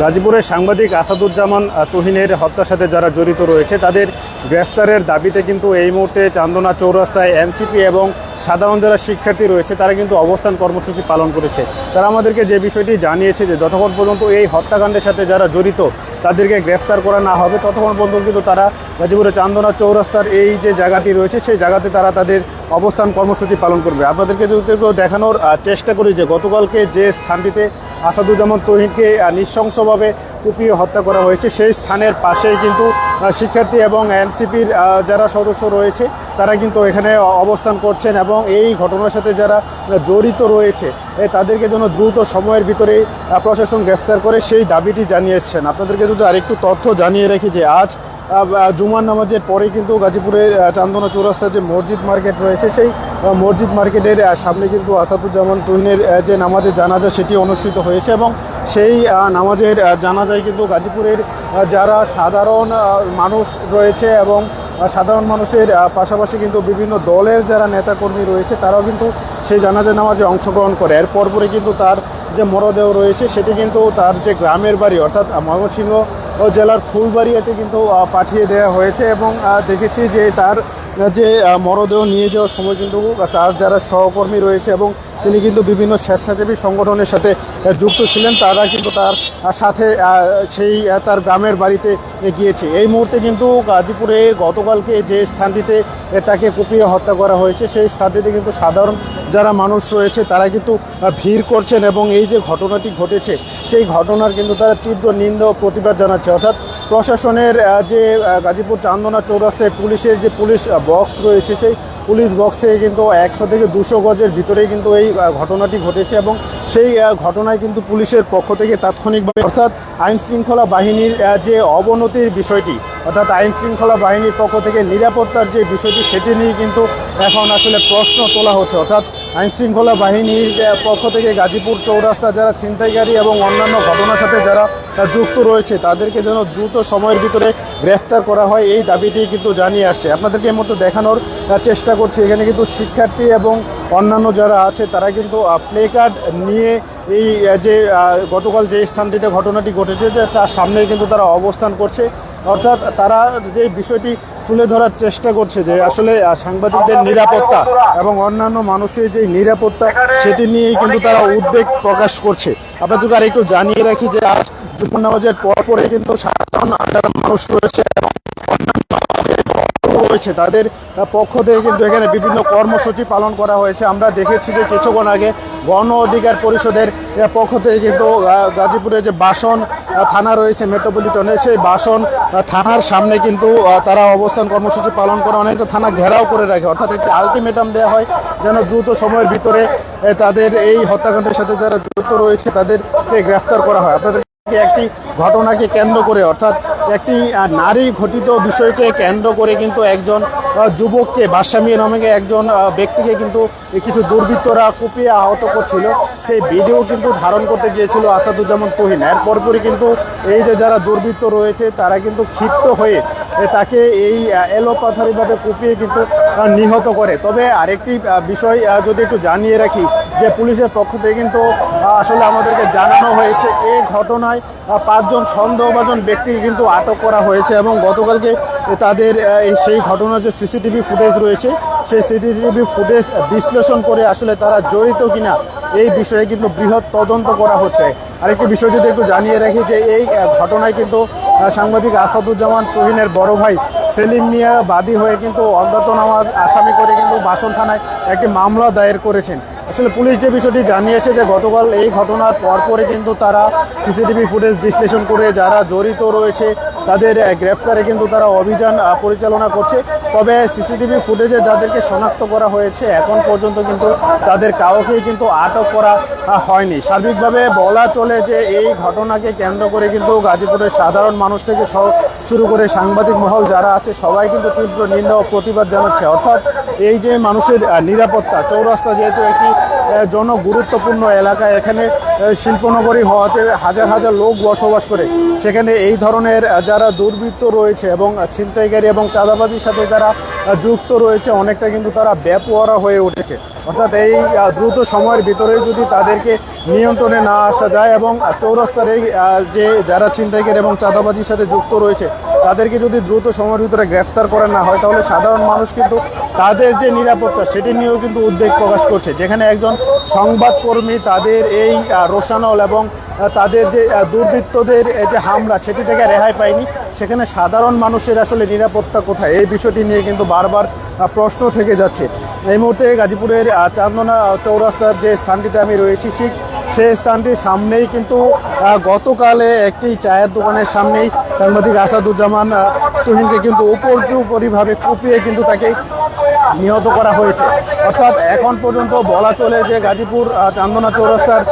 গাজীপুরের সাংবাদিক আসাদুজ্জামান তুহিনের হত্যার সাথে যারা জড়িত রয়েছে, তাদের গ্রেফতারের দাবিতে কিন্তু এই মুহূর্তে চান্দনা চৌরাস্তায় এনসিপি এবং সাধারণ যারা শিক্ষার্থী রয়েছে, তারা কিন্তু অবস্থান কর্মসূচি পালন করেছে। তারা আমাদেরকে যে বিষয়টি জানিয়েছে যে, যতক্ষণ পর্যন্ত এই হত্যাকাণ্ডের সাথে যারা জড়িত, তাদেরকে গ্রেফতার করা না হবে, ততক্ষণ পর্যন্ত কিন্তু তারা গাজীপুরের চান্দনা চৌরাস্তার এই যে জায়গাটি রয়েছে, সেই জায়গাতে তারা তাদের অবস্থান কর্মসূচি পালন করবে। আপনাদেরকে যদি দেখানোর চেষ্টা করি যে, গতকালকে যে স্থানটিতে আসাদুজ্জামান তহিনকে নৃশংসভাবে কুপিয়ে হত্যা করা হয়েছে। সেই স্থানের পাশেই কিন্তু শিক্ষার্থী এবং এনসিপির যারা সদস্য রয়েছে, তারা কিন্তু এখানে অবস্থান করছেন এবং এই ঘটনার সাথে যারা জড়িত রয়েছে তাদেরকে যেন দ্রুত সময়ের ভিতরে প্রশাসন গ্রেফতার করে সেই দাবিটি জানিয়েছেন। আপনাদেরকে যদি আরেকটু তথ্য জানিয়ে রাখি যে আজ জুমার নামাজের পরে কিন্তু গাজীপুরের চান্দনা চৌরাস্তার যে মসজিদ মার্কেট রয়েছে, সেই মসজিদ মার্কেটের সামনে কিন্তু আসাদুজ্জামান তুহিনের যে নামাজের জানাজা, সেটি অনুষ্ঠিত হয়েছে এবং সেই নামাজের জানাজায় কিন্তু গাজীপুরের যারা সাধারণ মানুষ রয়েছে এবং সাধারণ মানুষের পাশাপাশি কিন্তু বিভিন্ন দলের যারা নেতাকর্মী রয়েছে, তারাও কিন্তু সেই জানাজা নামাজে অংশগ্রহণ করে। এর পরপরে কিন্তু তার যে মরদেহ রয়েছে, সেটি কিন্তু তার যে গ্রামের বাড়ি, অর্থাৎ ময়মনসিংহ জেলার ফুলবাড়িয়াতে কিন্তু পাঠিয়ে দেওয়া হয়েছে এবং দেখেছি যে তার যে মরদেহ নিয়ে যাওয়ার সময় কিন্তু তার যারা সহকর্মী রয়েছে এবং তিনি কিন্তু বিভিন্ন স্বেচ্ছাসেবী সংগঠনের সাথে যুক্ত ছিলেন, তারা কিন্তু তার সাথে সেই তার গ্রামের বাড়িতে গিয়েছে। এই মুহূর্তে কিন্তু গাজীপুরে গতকালকে যে স্থানটিতে তাকে কুপিয়ে হত্যা করা হয়েছে, সেই স্থানটিতে কিন্তু সাধারণ যারা মানুষ রয়েছে, তারা কিন্তু ভিড় করছেন এবং এই যে ঘটনাটি ঘটেছে, সেই ঘটনার কিন্তু তারা তীব্র নিন্দা ও প্রতিবাদ জানাচ্ছে। অর্থাৎ প্রশাসনের যে গাজীপুর চান্দনা চৌরাস্তায় পুলিশের যে পুলিশ বক্স রয়েছে, সেই পুলিশ বক্স থেকে কিন্তু একশো থেকে দুশো গজের ভিতরেই কিন্তু এই ঘটনাটি ঘটেছে এবং সেই ঘটনায় কিন্তু পুলিশের পক্ষ থেকে তাৎক্ষণিকভাবে অর্থাৎ আইন শৃঙ্খলা বাহিনীর যে অবনতির বিষয়টি, অর্থাৎ আইন শৃঙ্খলা বাহিনীর পক্ষ থেকে নিরাপত্তার যে বিষয়টি, সেটি নিয়ে কিন্তু এখন আসলে প্রশ্ন তোলা হচ্ছে। অর্থাৎ আইন শৃঙ্খলা বাহিনীর পক্ষ থেকে গাজীপুর চৌরাস্তা যারা ছিনতাইকারী এবং অন্যান্য ঘটনার সাথে যারা যুক্ত রয়েছে, তাদেরকে যেন দ্রুত সময়ের ভিতরে গ্রেফতার করা হয়, এই দাবিটি কিন্তু জানিয়ে আসছে। আপনাদেরকে এই দেখানোর চেষ্টা করছি। এখানে কিন্তু শিক্ষার্থী এবং অন্যান্য যারা আছে, তারা কিন্তু প্লে কার্ড নিয়ে এই যে গতকাল যে স্থানটিতে ঘটনাটি ঘটেছে তার সামনেই কিন্তু তারা অবস্থান করছে। অর্থাৎ তারা যে বিষয়টি তুলে ধরার চেষ্টা করছে যে আসলে সাংবাদিকদের নিরাপত্তা এবং অন্যান্য মানুষের যে নিরাপত্তা সেটি নিয়েই কিন্তু তারা উদ্বেগ প্রকাশ করছে। আপনাদেরকে আর একটু জানিয়ে রাখি যে আজ জুম্মা নামাজের পরপরে কিন্তু সাধারণ মানুষ রয়েছে এবং রয়েছে। তাদের পক্ষ থেকে কিন্তু এখানে বিভিন্ন কর্মসূচি পালন করা হয়েছে। আমরা দেখেছি যে কিছুক্ষণ আগে গণ অধিকার পরিষদের পক্ষ থেকে কিন্তু গাজীপুরে যে বাসন থানা রয়েছে, মেট্রোপলিটনের সেই বাসন থানার সামনে কিন্তু তারা অবস্থান কর্মসূচি পালন করে, অনেকটা থানা ঘেরাও করে রাখে। অর্থাৎ একটি আলটিমেটাম দেওয়া হয় যেন দ্রুত সময়ের ভিতরে তাদের এই হত্যাকাণ্ডের সাথে যারা যুক্ত রয়েছে, তাদেরকে গ্রেফতার করা হয়। আপনাদের একটি ঘটনাকে কেন্দ্র করে, অর্থাৎ একটি নারী ঘটিত বিষয়কে কেন্দ্র করে কিন্তু একজন যুবককে বাসামি নামে একজন ব্যক্তিকে কিন্তু কিছু দুর্বৃত্তরা কুপিয়ে আহত করছিল। সেই ভিডিও কিন্তু ধারণ করতে গিয়েছিল আসাদুজ্জামান তহিন। এর পরপরই কিন্তু এই যে যারা দুর্বৃত্ত রয়েছে, তারা কিন্তু ক্ষিপ্ত হয়ে তাকে এই এলোপাথারিভাবে কুপিয়ে কিন্তু নিহত করে। তবে আরেকটি বিষয় যদি একটু জানিয়ে রাখি, যে পুলিশের পক্ষ থেকে কিন্তু আসলে আমাদেরকে জানানো হয়েছে এই ঘটনায় পাঁচজন সন্দেহভাজন ব্যক্তিকে কিন্তু আটক করা হয়েছে এবং গতকালকে তাদের সেই ঘটনার যে সিসিটিভি ফুটেজ রয়েছে, সেই সিসিটিভি ফুটেজ বিশ্লেষণ করে আসলে তারা জড়িত কিনা, এই বিষয়ে কিন্তু বৃহৎ তদন্ত করা হচ্ছে। আরেকটি বিষয় যদি একটু জানিয়ে রাখি, যে এই ঘটনায় কিন্তু সাংবাদিক আসাদুজ্জামান তুহিনের বড় ভাই সেলিম মিয়া বাদী হয়ে কিন্তু অজ্ঞাতনামা আসামি করে কিন্তু বাসন থানায় একটি মামলা দায়ের করেছেন। আসলে পুলিশ যে বিষয়টি জানিয়েছে যে গতকাল এই ঘটনার পরপরে কিন্তু তারা সিসিটিভি ফুটেজ বিশ্লেষণ করে যারা জড়িত রয়েছে, তাদের গ্রেফতারে কিন্তু তারা অভিযান পরিচালনা করছে। তবে সিসিটিভি ফুটেজে যাদেরকে শনাক্ত করা হয়েছে, এখন পর্যন্ত কিন্তু তাদের কাউকেই কিন্তু আটক করা হয়নি। সার্বিকভাবে বলা চলে যে এই ঘটনাকে কেন্দ্র করে কিন্তু গাজীপুরের সাধারণ মানুষ থেকে শুরু করে সাংবাদিক মহল যারা আছে, সবাই কিন্তু তীব্র নিন্দা ও প্রতিবাদ জানাচ্ছে। অর্থাৎ এই যে মানুষের নিরাপত্তা চৌরাস্তা যেহেতু একটি আহ, জনগুরুত্বপূর্ণ এলাকা এখানে শিল্পনগরী হওয়াতে হাজার হাজার লোক বসবাস করে। সেখানে এই ধরনের যারা দুর্বৃত্ত রয়েছে এবং ছিনতাইকারী এবং চাঁদাবাজির সাথে যারা যুক্ত রয়েছে অনেকটা কিন্তু তারা ব্যাপওয়ারা হয়ে উঠেছে। অর্থাৎ এই দ্রুত সময়ের ভিতরে যদি তাদেরকে নিয়ন্ত্রণে না আসা যায় এবং চৌরাস্তার এই যে যারা ছিনতাইকারী এবং চাঁদাবাজির সাথে যুক্ত রয়েছে তাদেরকে যদি দ্রুত সময়ের ভিতরে গ্রেফতার করা না হয়, তাহলে সাধারণ মানুষ কিন্তু তাদের যে নিরাপত্তা, সেটি নিয়েও কিন্তু উদ্বেগ প্রকাশ করছে। যেখানে একজন সংবাদকর্মী তাদের এই রোশানল এবং তাদের যে দুর্বৃত্তদের যে হামলা, সেটি থেকে রেহাই পায়নি। সেখানে সাধারণ মানুষের আসলে নিরাপত্তা কোথায়? এই বিষয়টি নিয়ে কিন্তু বারবার প্রশ্ন থেকে যাচ্ছে। এই মুহূর্তে গাজীপুরের চান্দনা চৌরাস্তার যে স্থানটিতে আমি রয়েছি, ঠিক সেই স্থানটির সামনেই কিন্তু গতকালে একটি চায়ের দোকানের সামনেই সাংবাদিক আসাদুজ্জামান তুহিনকে কিন্তু উপর্যুপরিভাবে কুপিয়ে কিন্তু তাকে নিহত করা হয়েছে। অর্থাৎ এখন পর্যন্ত বলা চলে যে গাজীপুর চান্দনা চৌরাস্তার,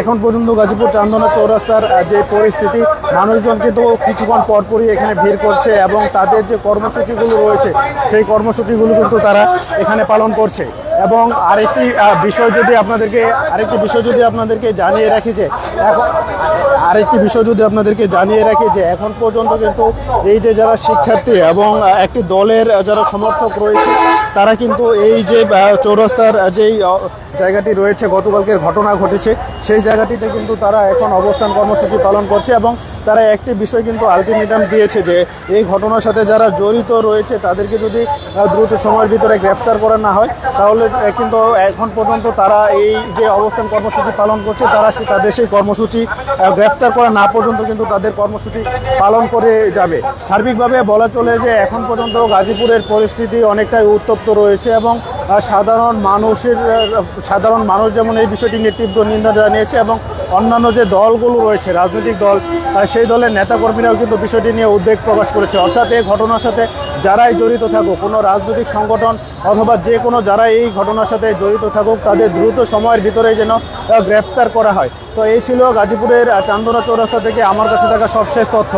এখন পর্যন্ত গাজীপুর চান্দনা চৌরাস্তার যে পরিস্থিতি, মানুষজন কিন্তু কিছুক্ষণ পরপরই এখানে ভিড় করছে এবং তাদের যে কর্মসূচিগুলো রয়েছে, সেই কর্মসূচিগুলো কিন্তু তারা এখানে পালন করছে। এবং আরেকটি বিষয় যদি আপনাদেরকে, আরেকটি বিষয় যদি আপনাদেরকে জানিয়ে রাখি যে, এখন, আরেকটি বিষয় যদি আপনাদেরকে জানিয়ে রাখি যে, এখন পর্যন্ত কিন্তু এই যে যারা শিক্ষার্থী এবং একটি দলের যারা সমর্থক রয়েছে, তারা কিন্তু এই যে চৌরাস্তার যেই জায়গাটি রয়েছে, গতকালকের ঘটনা ঘটেছে, সেই জায়গাটিতে কিন্তু তারা এখন অবস্থান কর্মসূচি পালন করছে এবং তারা একটি বিষয় কিন্তু আলটিমেটাম দিয়েছে যে এই ঘটনার সাথে যারা জড়িত রয়েছে তাদেরকে যদি দ্রুত সময়ের ভিতরে গ্রেফতার করা না হয় তাহলে কিন্তু এখন পর্যন্ত তারা এই যে অবস্থান কর্মসূচি পালন করছে তারা তাদের সেই কর্মসূচি আহ, গ্রেফতার করা না পর্যন্ত কিন্তু তাদের কর্মসূচি পালন করে যাবে। সার্বিকভাবে বলা চলে যে এখন পর্যন্ত গাজীপুরের পরিস্থিতি অনেকটাই উত্তপ্ত রয়েছে এবং সাধারণ মানুষের সাধারণ মানুষ যেমন এই বিষয়টি নিয়ে তীব্র নিন্দা জানিয়েছে এবং অন্যান্য যে দলগুলো রয়েছে, রাজনৈতিক দল সেই দলের নেতাকর্মীরাও কিন্তু বিষয়টি নিয়ে উদ্বেগ প্রকাশ করেছে। অর্থাৎ এই ঘটনার সাথে যারাই জড়িত থাকুক, কোনো রাজনৈতিক সংগঠন অথবা যে কোনো যারা এই ঘটনার সাথে জড়িত থাকুক, তাদের দ্রুত সময়ের ভিতরে যেন গ্রেপ্তার করা হয়। তো এই ছিল গাজীপুরের চান্দনা চৌরাস্তা থেকে আমার কাছে থাকা সবশেষ তথ্য।